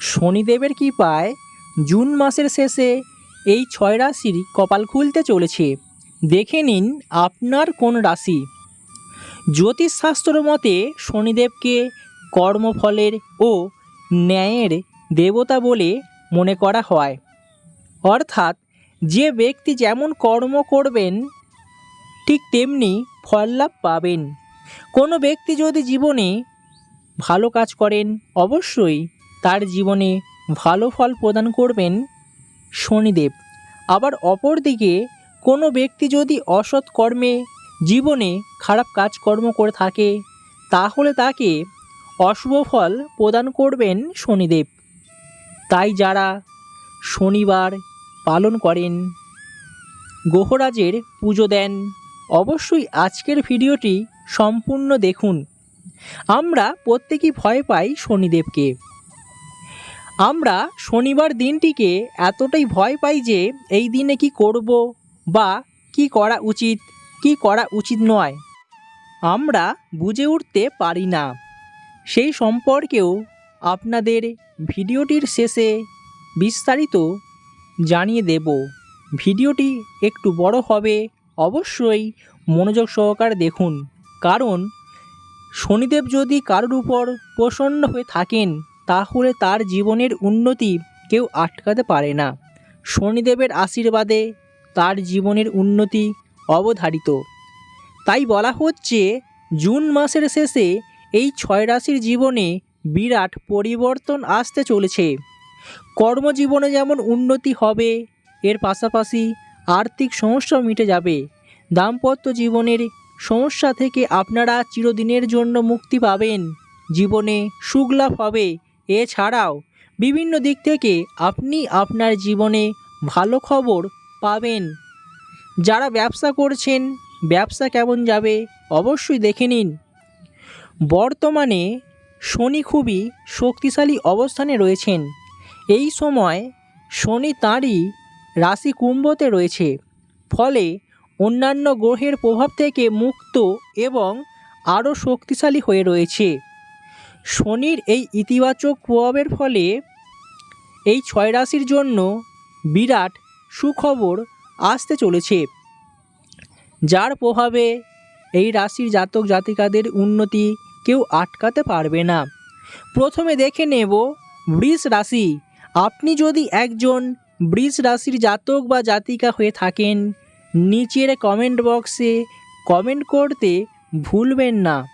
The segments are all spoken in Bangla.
শনিদেবের কৃপায় জুন মাসের শেষে এই ছয় রাশির কপাল খুলতে চলেছে। দেখে নিন আপনার কোন রাশি। জ্যোতিষশাস্ত্র মতে শনিদেবকে কর্মফলের ও ন্যায়ের দেবতা বলে মনে করা হয়। অর্থাৎ যে ব্যক্তি যেমন কর্ম করবেন, ঠিক তেমনি ফল লাভ পাবেন। কোনো ব্যক্তি যদি জীবনে ভালো কাজ করেন, অবশ্যই তার জীবনে ভালো ফল প্রদান করবেন শনিদেব। আবার অপরদিকে কোনো ব্যক্তি যদি অসৎ কর্মে জীবনে খারাপ কাজকর্ম করে থাকে, তাহলে তাকে অশুভ ফল প্রদান করবেন শনিদেব। তাই যারা শনিবার পালন করেন গ্রহরাজের পুজো দেন, অবশ্যই আজকের ভিডিওটি সম্পূর্ণ দেখুন। আমরা প্রত্যেকেই ভয় পাই শনিদেবকে। আমরা শনিবার দিনটিকে এতটাই ভয় পাই যে এই দিনে কি করব বা কি করা উচিত, কি করা উচিত নয়। আমরা বুঝে উঠতে পারি না। সেই সম্পর্কেও আপনাদের ভিডিওটির শেষে বিস্তারিত জানিয়ে দেব। ভিডিওটি একটু বড় হবে, অবশ্যই মনোযোগ সহকারে দেখুন। কারণ শনিদেব যদি কারোর উপর প্রসন্ন হয়ে থাকেন তাহলে তার জীবনের উন্নতি কেউ আটকাতে পারে না। শনিদেবের আশীর্বাদে তার জীবনের উন্নতি অবধারিত। তাই বলা হচ্ছে, জুন মাসের শেষে এই ছয় রাশির জীবনে বিরাট পরিবর্তন আসতে চলেছে। কর্মজীবনে যেমন উন্নতি হবে, এর পাশাপাশি আর্থিক সমস্যা মিটে যাবে। দাম্পত্য জীবনের সমস্যা থেকে আপনারা চিরদিনের জন্য মুক্তি পাবেন। জীবনে সুখ লাভ হবে। এছাড়াও বিভিন্ন দিক থেকে আপনি আপনার জীবনে ভালো খবর পাবেন। যারা ব্যবসা করছেন, ব্যবসা কেমন যাবে অবশ্যই দেখে নিন। বর্তমানে শনি খুবই শক্তিশালী অবস্থানে রয়েছেন। এই সময় শনি তাঁরই রাশি কুম্ভতে রয়েছে। ফলে অন্যান্য গ্রহের প্রভাব থেকে মুক্ত এবং আরও শক্তিশালী হয়ে রয়েছে। শনির এই ইতিবাচক প্রভাবের ফলে এই ছয় রাশির জন্য বিরাট সুখবর আসতে চলেছে। যার প্রভাবে এই রাশির জাতক জাতিকাদের উন্নতি কেউ আটকাতে পারবে না। প্রথমে দেখে নেব বৃষ রাশি। আপনি যদি একজন বৃষ রাশির জাতক বা জাতিকা হয়ে থাকেন, নিচের কমেন্ট বক্সে কমেন্ট করতে ভুলবেন না।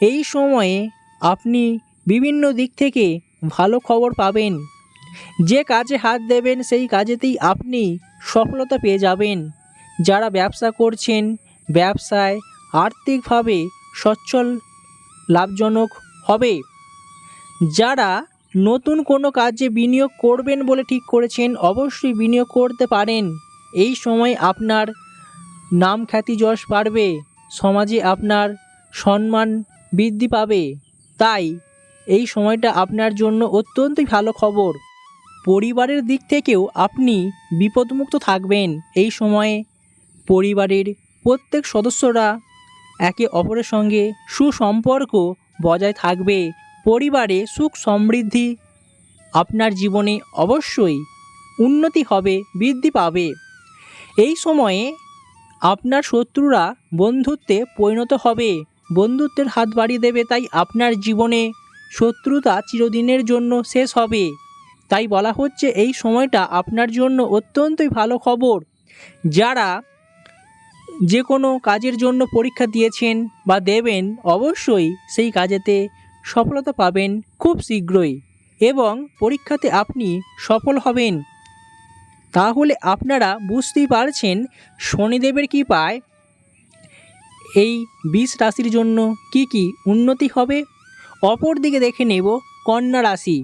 এই সময়ে আপনি বিভিন্ন দিক থেকে ভালো খবর পাবেন। যে কাজে হাত দেবেন, সেই কাজেতেই আপনি সফলতা পেয়ে যাবেন। যারা ব্যবসা করছেন, ব্যবসায় আর্থিকভাবে সচ্ছল, লাভজনক হবে। যারা নতুন কোনো কাজে বিনিয়োগ করবেন বলে ঠিক করেছেন, অবশ্যই বিনিয়োগ করতে পারেন। এই সময় আপনার নাম খ্যাতি যশ বাড়বে, সমাজে আপনার সম্মান বৃদ্ধি পাবে। তাই, এই সময়টা আপনার জন্য অত্যন্তই ভালো খবর। পরিবারের দিক থেকেও আপনি বিপদমুক্ত থাকবেন এই সময়ে। পরিবারের প্রত্যেক সদস্যরা একে অপরের সঙ্গে সুসম্পর্ক বজায় থাকবে। পরিবারে সুখ সমৃদ্ধি আপনার জীবনে অবশ্যই উন্নতি হবে, বৃদ্ধি পাবে। এই সময়ে আপনার শত্রুরা বন্ধুত্বে পরিণত হবে। বন্ধুত্বের হাত বাড়িয়ে দেবে তাই আপনার জীবনে শত্রুতা চিরদিনের জন্য শেষ হবে। তাই বলা হচ্ছে এই সময়টা আপনার জন্য অত্যন্তই ভালো খবর। যারা যে কোনো কাজের জন্য পরীক্ষা দিয়েছেন বা দেবেন, অবশ্যই সেই কাজেতে সফলতা পাবেন খুব শীঘ্রই এবং পরীক্ষাতে আপনি সফল হবেন। তাহলে আপনারা বুঝতেই পারছেন শনিদেবের কি পায় এই বিষ রাশির জন্য কি কি উন্নতি হবে? অপর দিকে দেখে নেব কন্যা রাশি,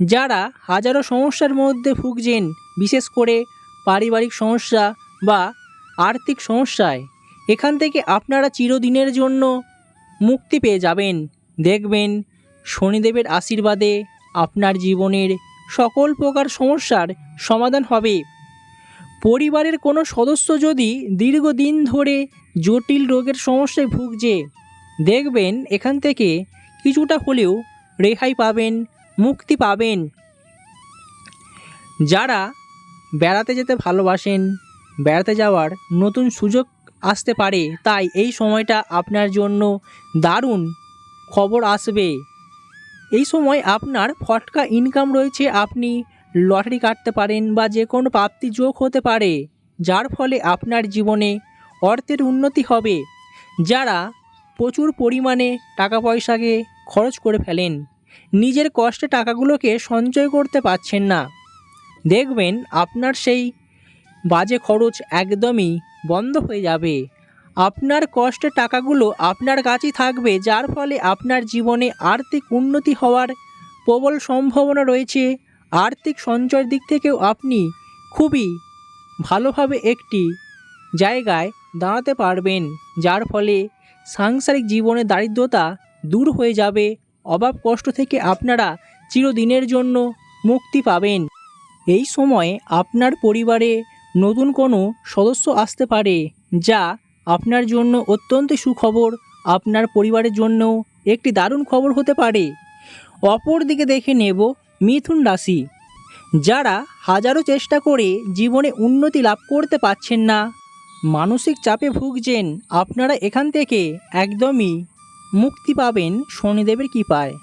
যারা হাজারো সমস্যার মধ্যে ভুগছেন, বিশেষ করে পারিবারিক সমস্যা বা আর্থিক সমস্যায়। এখান থেকে আপনারা চিরদিনের জন্য মুক্তি পেয়ে যাবেন। দেখবেন শনিদেবের আশীর্বাদে আপনার জীবনের সকল প্রকার সমস্যার সমাধান হবে। পরিবারের কোনো সদস্য যদি দীর্ঘদিন ধরে জটিল রোগের সমস্যায় ভুগছে, দেখবেন এখান থেকে কিছুটা হলেও রেহাই পাবেন, মুক্তি পাবেন। যারা বেড়াতে যেতে ভালোবাসেন, বেড়াতে যাওয়ার নতুন সুযোগ আসতে পারে, তাই এই সময়টা আপনার জন্য দারুণ খবর আসবে। এই সময় আপনার ফটকা ইনকাম রয়েছে, আপনি লটারি কাটতে পারেন বা যে কোনো প্রাপ্তি যোগ হতে পারে, যার ফলে আপনার জীবনে অর্থের উন্নতি হবে, যারা প্রচুর পরিমাণে টাকা পয়সাকে খরচ করে ফেলেন। নিজের কষ্টে টাকাগুলোকে সঞ্চয় করতে পারছেন না। দেখবেন আপনার সেই বাজে খরচ একদমই বন্ধ হয়ে যাবে। আপনার কষ্টের টাকাগুলো আপনার কাছেই থাকবে, যার ফলে আপনার জীবনে আর্থিক উন্নতি হওয়ার প্রবল সম্ভাবনা রয়েছে। আর্থিক সঞ্চয়ের দিক থেকেও আপনি খুবই ভালোভাবে একটি জায়গায় দাঁড়াতে পারবেন, যার ফলে সাংসারিক জীবনে দারিদ্রতা দূর হয়ে যাবে। অভাব কষ্ট থেকে আপনারা চিরদিনের জন্য মুক্তি পাবেন। এই সময়ে আপনার পরিবারে নতুন কোনো সদস্য আসতে পারে, যা আপনার জন্য অত্যন্ত সুখবর, আপনার পরিবারের জন্য একটি দারুণ খবর হতে পারে। অপর দিকে দেখে নেব মিথুন রাশি। যারা হাজারো চেষ্টা করে জীবনে উন্নতি লাভ করতে পারছেন না, মানসিক চাপে ভুগছেন, আপনারা এখান থেকে একদমই মুক্তি পাবেন শনিদেবের কৃপায়।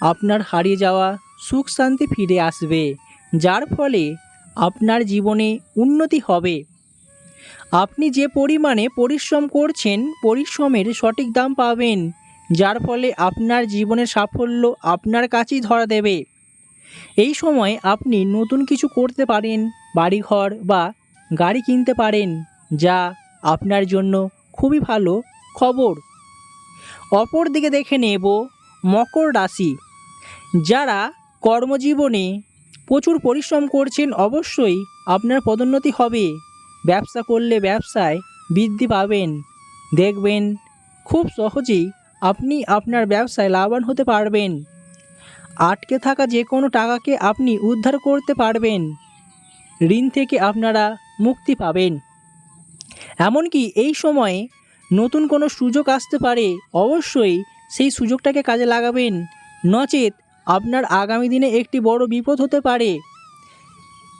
আপনার হারিয়ে যাওয়া সুখ শান্তি ফিরে আসবে, যার ফলে আপনার জীবনে উন্নতি হবে। আপনি যে পরিমাণে পরিশ্রম করছেন, পরিশ্রমের সঠিক দাম পাবেন, যার ফলে আপনার জীবনের সাফল্য আপনার কাছেই ধরা দেবে। এই সময় আপনি নতুন কিছু করতে পারেন, বাড়িঘর বা গাড়ি কিনতে পারেন, যা আপনার জন্য খুবই ভালো খবর। অপর দিকে দেখে নেব মকর রাশি। যারা কর্মজীবনে প্রচুর পরিশ্রম করছেন, অবশ্যই আপনার পদোন্নতি হবে। ব্যবসা করলে ব্যবসায় বৃদ্ধি পাবেন। দেখবেন খুব সহজেই আপনি আপনার ব্যবসায় লাভবান হতে পারবেন। আটকে থাকা যে কোনো টাকাকে আপনি উদ্ধার করতে পারবেন। ঋণ থেকে আপনারা মুক্তি পাবেন। এমনকি এই সময়ে নতুন কোনো সুযোগ আসতে পারে, অবশ্যই সেই সুযোগটাকে কাজে লাগাবেন। নচেত আপনার আগামী দিনে একটি বড় বিপদ হতে পারে।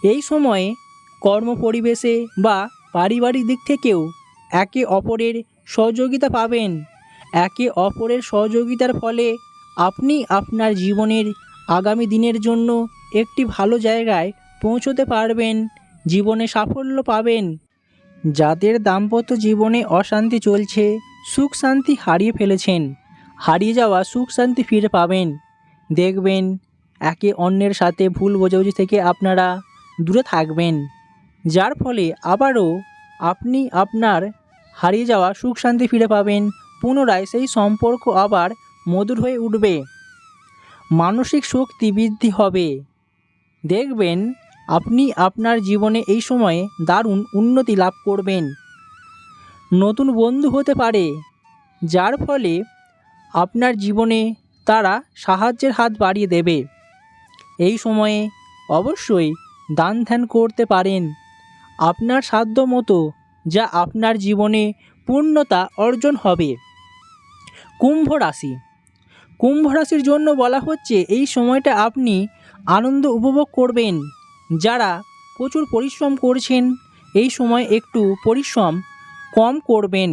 এই সময়ে কর্ম পরিবেশে বা পারিবারিক দিক থেকেও একে অপরের সহযোগিতা পাবেন। একে অপরের সহযোগিতার ফলে আপনি আপনার জীবনের আগামী দিনের জন্য একটি ভালো জায়গায় পৌঁছতে পারবেন, জীবনে সাফল্য পাবেন। যাদের দাম্পত্য জীবনে অশান্তি চলছে, সুখ শান্তি হারিয়ে ফেলেছেন, হারিয়ে যাওয়া সুখ শান্তি ফিরে পাবেন। দেখবেন, একে অন্যের সাথে ভুল বোঝাবুঝি থেকে আপনারা দূরে থাকবেন, যার ফলে আবারও আপনি আপনার হারিয়ে যাওয়া সুখ শান্তি ফিরে পাবেন। পুনরায় সেই সম্পর্ক আবার মধুর হয়ে উঠবে। মানসিক শক্তি বৃদ্ধি হবে। দেখবেন, আপনি আপনার জীবনে এই সময়ে দারুণ উন্নতি লাভ করবেন। নতুন বন্ধু হতে পারে, যার ফলে আপনার জীবনে তারা সাহায্যের হাত বাড়িয়ে দেবে। এই সময়ে অবশ্যই দান ধ্যান করতে পারেন। আপনার সাধ্য মতো যা আপনার জীবনে পূর্ণতা অর্জন হবে। কুম্ভ রাশি কুম্ভ রাশির জন্য বলা হচ্ছে এই সময়টা আপনি আনন্দ উপভোগ করবেন। যারা প্রচুর পরিশ্রম করছেন, এই সময় একটু পরিশ্রম কম করবেন।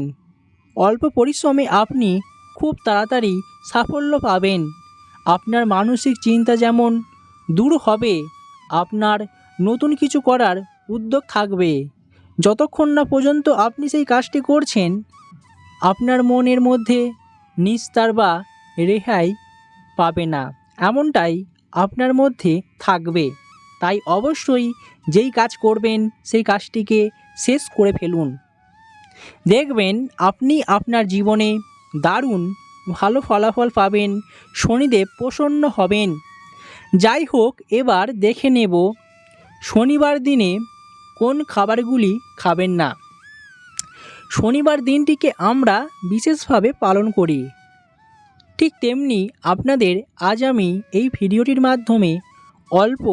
অল্প পরিশ্রমে আপনি খুব তাড়াতাড়ি সাফল্য পাবেন। আপনার মানসিক চিন্তা যেমন দূর হবে, আপনার নতুন কিছু করার উদ্যোগ থাকবে। যতক্ষণ না পর্যন্ত আপনি সেই কাজটি করছেন, আপনার মনের মধ্যে নিস্তার বা রেহাই পাবে না। এমনটাই আপনার মধ্যে থাকবে। তাই অবশ্যই যেই কাজ করবেন, সেই কাজটিকে শেষ করে ফেলুন। দেখবেন আপনি আপনার জীবনে দারুণ ভালো ফলাফল পাবেন, শনিদেব প্রসন্ন হবেন। যাই হোক, এবার দেখে নেব শনিবার দিনে কোন খাবারগুলি খাবেন না। শনিবার দিনটিকে আমরা বিশেষভাবে পালন করি। ঠিক তেমনি আপনাদের আজ আমি এই ভিডিওটির মাধ্যমে অল্প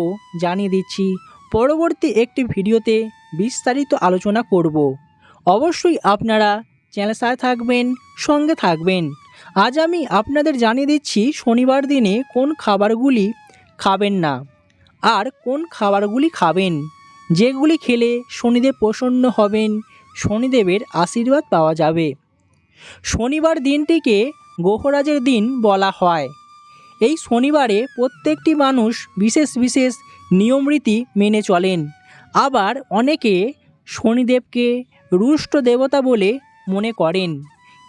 জানিয়ে দিচ্ছি। পরবর্তী একটি ভিডিওতে বিস্তারিত আলোচনা করব। অবশ্যই আপনারা চ্যানেল সাথে থাকবেন, সঙ্গে থাকবেন। আজ আমি আপনাদের জানিয়ে দিচ্ছি শনিবার দিনে কোন খাবারগুলি খাবেন না আর কোন খাবারগুলি খাবেন। যেগুলি খেলে শনিদেব প্রসন্ন হবেন, শনিদেবের আশীর্বাদ পাওয়া যাবে। শনিবার দিনটিকে গ্রহরাজের দিন বলা হয়। এই শনিবারে প্রত্যেকটি মানুষ বিশেষ বিশেষ নিয়মরীতি মেনে চলেন। আবার অনেকে শনিদেবকে রুষ্ট দেবতা বলে মনে করেন,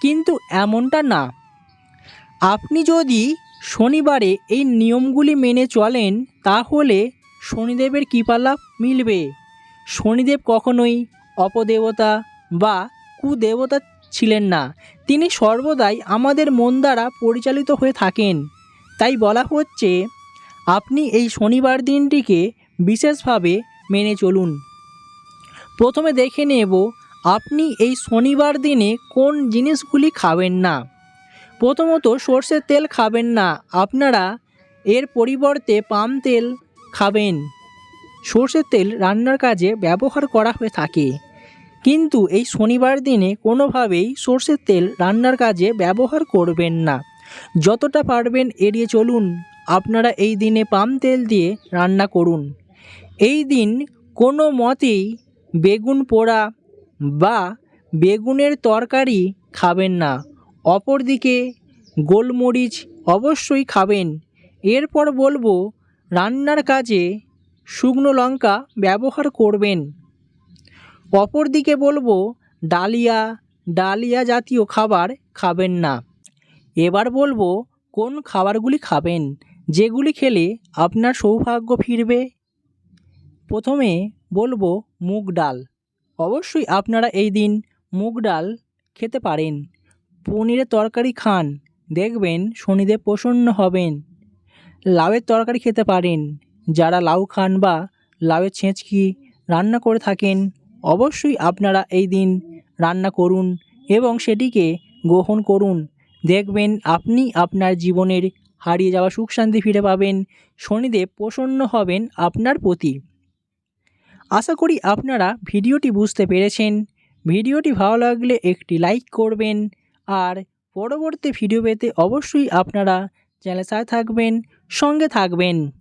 কিন্তু এমনটা না। আপনি যদি শনিবারে এই নিয়মগুলি মেনে চলেন, তাহলে শনিদেবের কৃপালাভ মিলবে। শনিদেব কখনোই অপদেবতা বা কুদেবতা ছিলেন না। তিনি সর্বদাই আমাদের মন দ্বারা পরিচালিত হয়ে থাকেন। তাই বলা হচ্ছে, আপনি এই শনিবার দিনটিকে বিশেষভাবে মেনে চলুন। প্রথমে দেখে নেব, আপনি এই শনিবার দিনে কোন জিনিসগুলি খাবেন না। প্রথমত সর্ষের তেল খাবেন না, আপনারা এর পরিবর্তে পাম তেল খাবেন। সর্ষের তেল রান্নার কাজে ব্যবহার করা হয়ে থাকে। কিন্তু এই শনিবার দিনে কোনোভাবেই সর্ষের তেল রান্নার কাজে ব্যবহার করবেন না। যতটা পারবেন এড়িয়ে চলুন। আপনারা এই দিনে পাম তেল দিয়ে রান্না করুন। এই দিন কোনো মতেই বেগুন পোড়া বা বেগুনের তরকারি খাবেন না। অপরদিকে গোলমরিচ অবশ্যই খাবেন। এরপর বলব, রান্নার কাজে শুকনো লঙ্কা ব্যবহার করবেন। অপরদিকে বলব, ডালিয়া ডালিয়া জাতীয় খাবার খাবেন না। এবার বলব, কোন খাবারগুলি খাবেন, যেগুলি খেলে আপনার সৌভাগ্য ফিরবে? প্রথমে বলব, মুগ ডাল। অবশ্যই আপনারা এই দিন মুগ ডাল খেতে পারেন। পনিরের তরকারি খান, দেখবেন শনিদেব প্রসন্ন হবেন। লাউয়ের তরকারি খেতে পারেন, যারা লাউ খান বা লাউয়ের ছেঁচকি রান্না করে থাকেন অবশ্যই আপনারা এই দিন রান্না করুন এবং সেটিকে গ্রহণ করুন। দেখবেন আপনি আপনার জীবনের হারিয়ে যাওয়া সুখ শান্তি ফিরে পাবেন। শনিদেব প্রসন্ন হবেন আপনার প্রতি। আশা করি আপনারা ভিডিওটি বুঝতে পেরেছেন। ভিডিওটি ভালো লাগলে একটি লাইক করবেন আর পরবর্তী ভিডিও পেতে অবশ্যই আপনারা চ্যানেল থাকবেন, সঙ্গে থাকবেন।